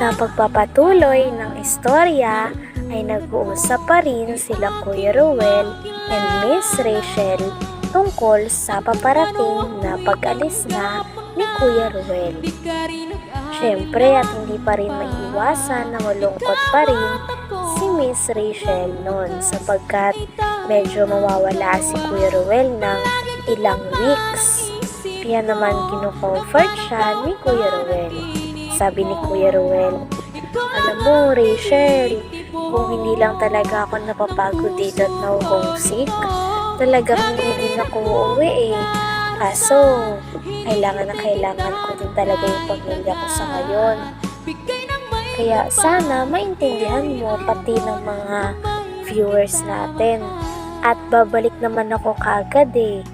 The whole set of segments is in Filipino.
Sa pagpapatuloy ng istorya ay nag-uusap pa rin sila Kuya Ruel and Miss Rachel tungkol sa paparating na pag-alis na ni Kuya Ruel. Siyempre at hindi pa rin maiiwasan na malungkot pa rin si Miss Rachel noon sapagkat medyo mawawala si Kuya Ruel ng ilang weeks. Kaya naman kinocomfort siya ni Kuya Ruel. Sabi ni Kuya Ruel, Alam mo Rachel, kung hindi lang talaga ako napapagod dito at na-homesick, talagang hindi din ako uuwi eh. Kaso, kailangan na kailangan ko din talaga yung pamilya ko sa ngayon. Kaya sana maintindihan mo pati ng mga viewers natin. At babalik naman ako kaagad eh.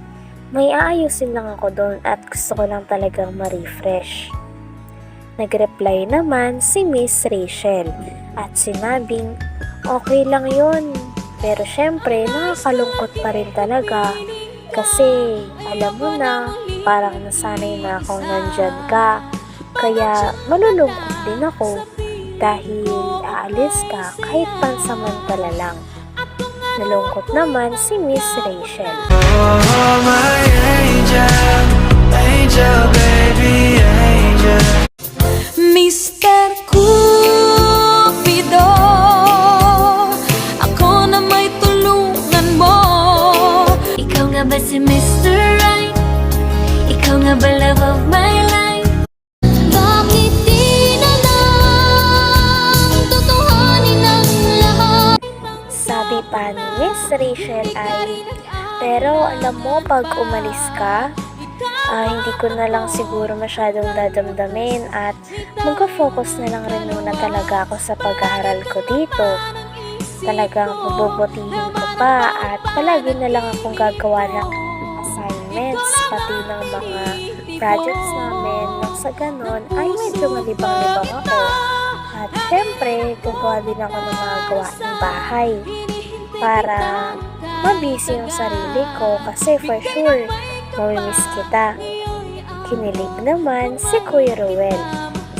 May aayusin lang ako doon at gusto ko lang talagang ma-refresh. Nag-reply naman si Miss Rachel at sinabing okay lang yun. Pero syempre nakakalungkot pa rin talaga kasi alam mo na parang nasanay na akong nandyan ka. Kaya malulungkot din ako dahil aalis ka kahit pansamantala lang. Nalungkot naman si Miss Rachel. Oh, my angel, angel, baby, angel. Mr. Cupido Ako na may tulungan mo Ikaw nga ba si Mr. Right? Ikaw nga ba love of my life? Bakit di na lang Tutuhanin ang lahat? Sabi pa ni Miss Rachel ay, pero alam mo pag umalis ka, ah, hindi ko na lang siguro masyadong dadamdamin at magka-focus na lang rin muna talaga ako sa pag-aaral ko dito. Talagang pabubutihin ko pa at palagi na lang akong gagawa ng assignments pati ng mga projects namin nang sa ganon ay medyo malibang-libang ako. At syempre, gagawa din ako ng mga gawaing bahay para mabisi yung sarili ko kasi for sure, mamimiss kita. Kinilig naman si Kuya Ruel.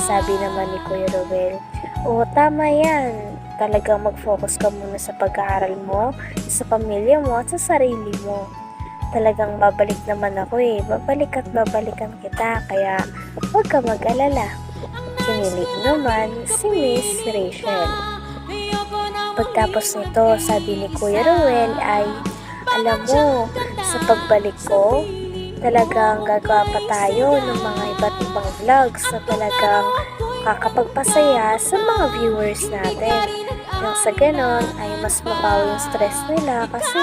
Sabi naman ni Kuya Ruel, Oo, tama yan. Talagang mag-focus ka muna sa pag-aaral mo, sa pamilya mo, at sa sarili mo. Talagang babalik naman ako eh. Babalik at babalikan kita, kaya huwag ka mag-alala. Kinilig naman si Miss Rachel. Pagtapos nito, sabi ni Kuya Ruel ay, alam mo, sa pagbalik ko, talagang gagawa pa tayo ng mga iba't ibang vlogs na talagang kakapagpasaya sa mga viewers natin. Nang sa ganon ay mas mabawi yung stress nila kasi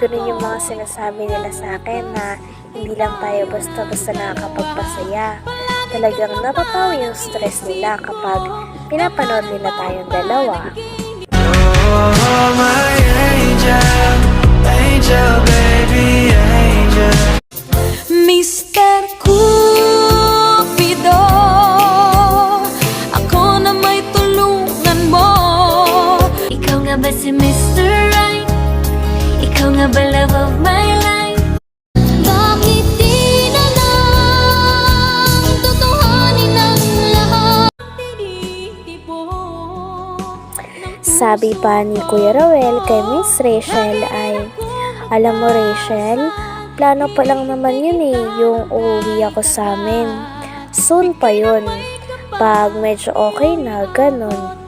ganun yung mga sinasabi nila sa akin na hindi lang tayo basta-basta nakakapagpasaya. Talagang napapawi yung stress nila kapag pinapanood nila tayong dalawa. Oh, my angel, angel, baby, Sabi pa ni Kuya Rowel kay Miss Rachel ay, Alam mo Rachel, plano pa lang naman yun eh, yung uuwi ako sa amin. Soon pa yun. Pag medyo okay na, ganun.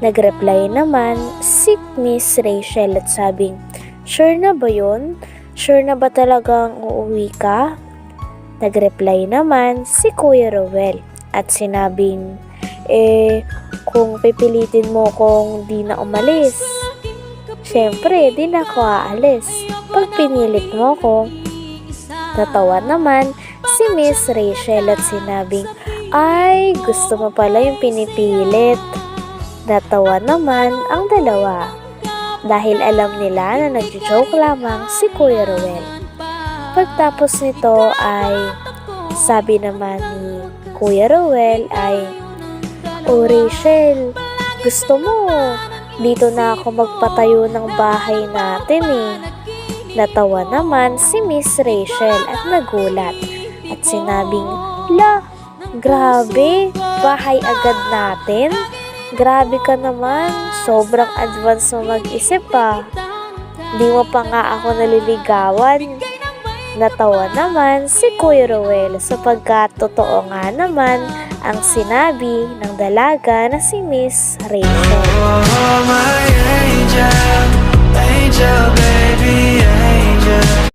Nagreply naman si Miss Rachel at sabing, Sure na ba yun? Sure na ba talagang uuwi ka? Nagreply naman si Kuya Rowel at sinabing, eh, kung pipilitin mo kong di na umalis, syempre, di na ako aalis. pag pinilit mo ko. Natawa naman si Miss Rachel at sinabing, ay, gusto mo pala yung pinipilit. Natawa naman ang dalawa dahil alam nila na nagjo-joke lamang si Kuya Ruel. Pagtapos nito ay sabi naman ni Kuya Ruel ay, O Rachel, gusto mo, dito na ako magpatayo ng bahay natin eh. Natawa naman si Miss Rachel at nagulat at sinabing, La, grabe, bahay agad natin? Grabe ka naman, sobrang advance mo mag-isip pa. Di mo pa nga ako naliligawan. Natawa naman si Kuya Ruel sapagkat totoo nga naman ang sinabi ng dalaga na si Miss Rachel. Oh, my angel, angel, baby, angel.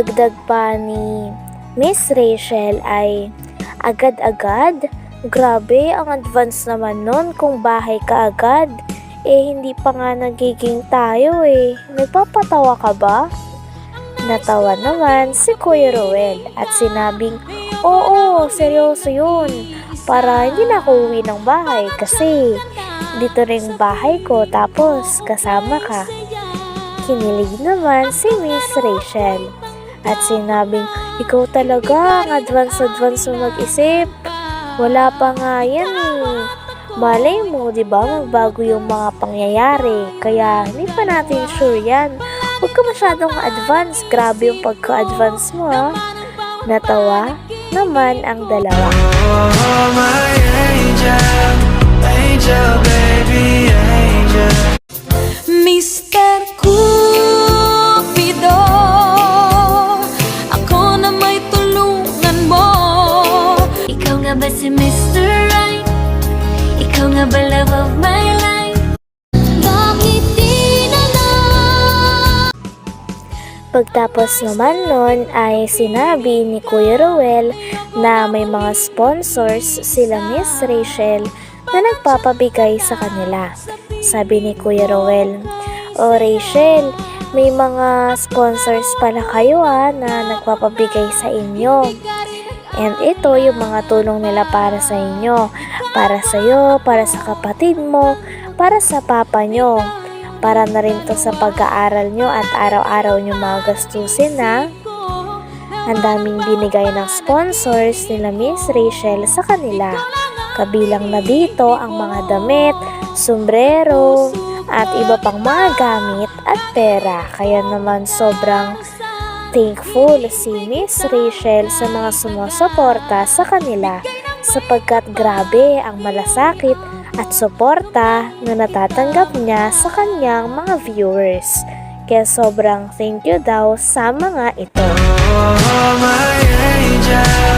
Dagdag pa ni Miss Rachel ay agad-agad. Grabe, ang advance naman nun kung bahay ka agad. Eh, hindi pa nga nagiging tayo eh. Nagpapatawa ka ba? Natawa naman si Kuya Ruel at sinabing, Oo, seryoso yun. Para hindi na ako uwi ng bahay kasi dito rin bahay ko tapos kasama ka. Kinilig naman si Miss Rachel at sinabing, ikaw talaga ang advance-advance mo mag-isip. Wala pa nga yan eh. Malay mo, di ba, magbago yung mga pangyayari. Kaya hindi pa natin sure yan. Huwag ka masyadong advance. Grabe yung pagka-advance mo ha. Natawa naman ang dalawa. Oh, my angel, angel, baby, Pagtapos naman nun ay sinabi ni Kuya Ruel na may mga sponsors sila Miss Rachel na nagpapabigay sa kanila. Sabi ni Kuya Ruel, O Rachel, may mga sponsors pala kayo ah na nagpapabigay sa inyo. And ito yung mga tulong nila para sa inyo, para sa iyo, para sa kapatid mo, para sa papa nyo. Para na rin to sa pag-aaral nyo at araw-araw nyo mga gastusin na. Ang daming binigay ng sponsors nila Miss Rachel sa kanila. Kabilang na dito ang mga damit, sombrero, at iba pang mga gamit at pera. Kaya naman sobrang thankful si Miss Rachel sa mga sumusuporta sa kanila sapagkat grabe ang malasakit at suporta na natatanggap niya sa kanyang mga viewers. Kaya sobrang thank you daw sa mga ito. Oh, my angel,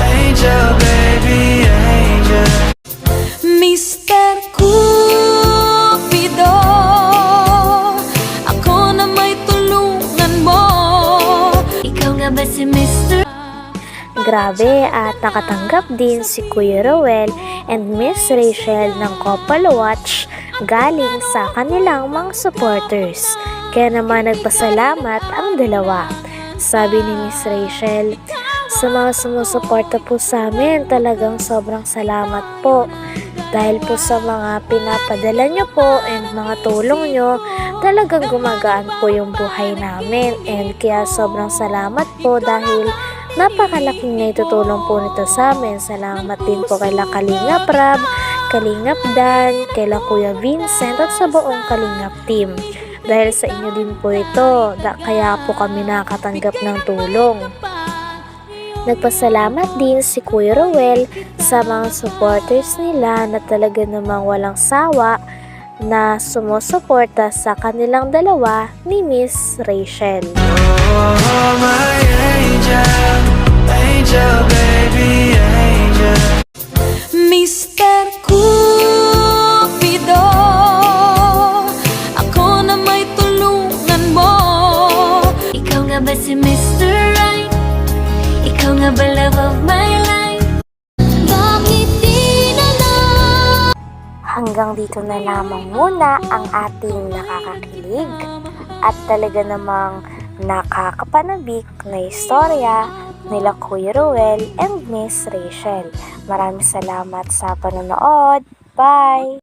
angel, baby, angel. Mr. Cupido Ako na may tulungan mo Ikaw nga ba si Mr. Grabe at nakatanggap din si Kuya Rowell and Miss Rachel ng couple watch galing sa kanilang mga supporters. Kaya naman nagpasalamat ang dalawa. Sabi ni Miss Rachel, sa mga sumusuporta po sa amin, talagang sobrang salamat po. Dahil po sa mga pinapadala nyo po and mga tulong nyo, talagang gumagaan po yung buhay namin. And kaya sobrang salamat po dahil napakalaking naitutulong po nito sa amin. Salamat din po kay La Kalingap Rab, Kalingap Dan, kay Kuya Vincent at sa buong Kalingap team. Dahil sa inyo din po ito, da, kaya po kami nakatanggap ng tulong. Nagpasalamat din si Kuya Rowell sa mga supporters nila na talaga namang walang sawa na sumusuporta sa kanilang dalawa ni Miss Rachel. Oh, my angel, angel, baby, Hanggang dito na lamang muna ang ating nakakakilig at talaga namang nakakapanabik na istorya nila Kuya Ruel and Miss Rachel. Maraming salamat sa panonood. Bye!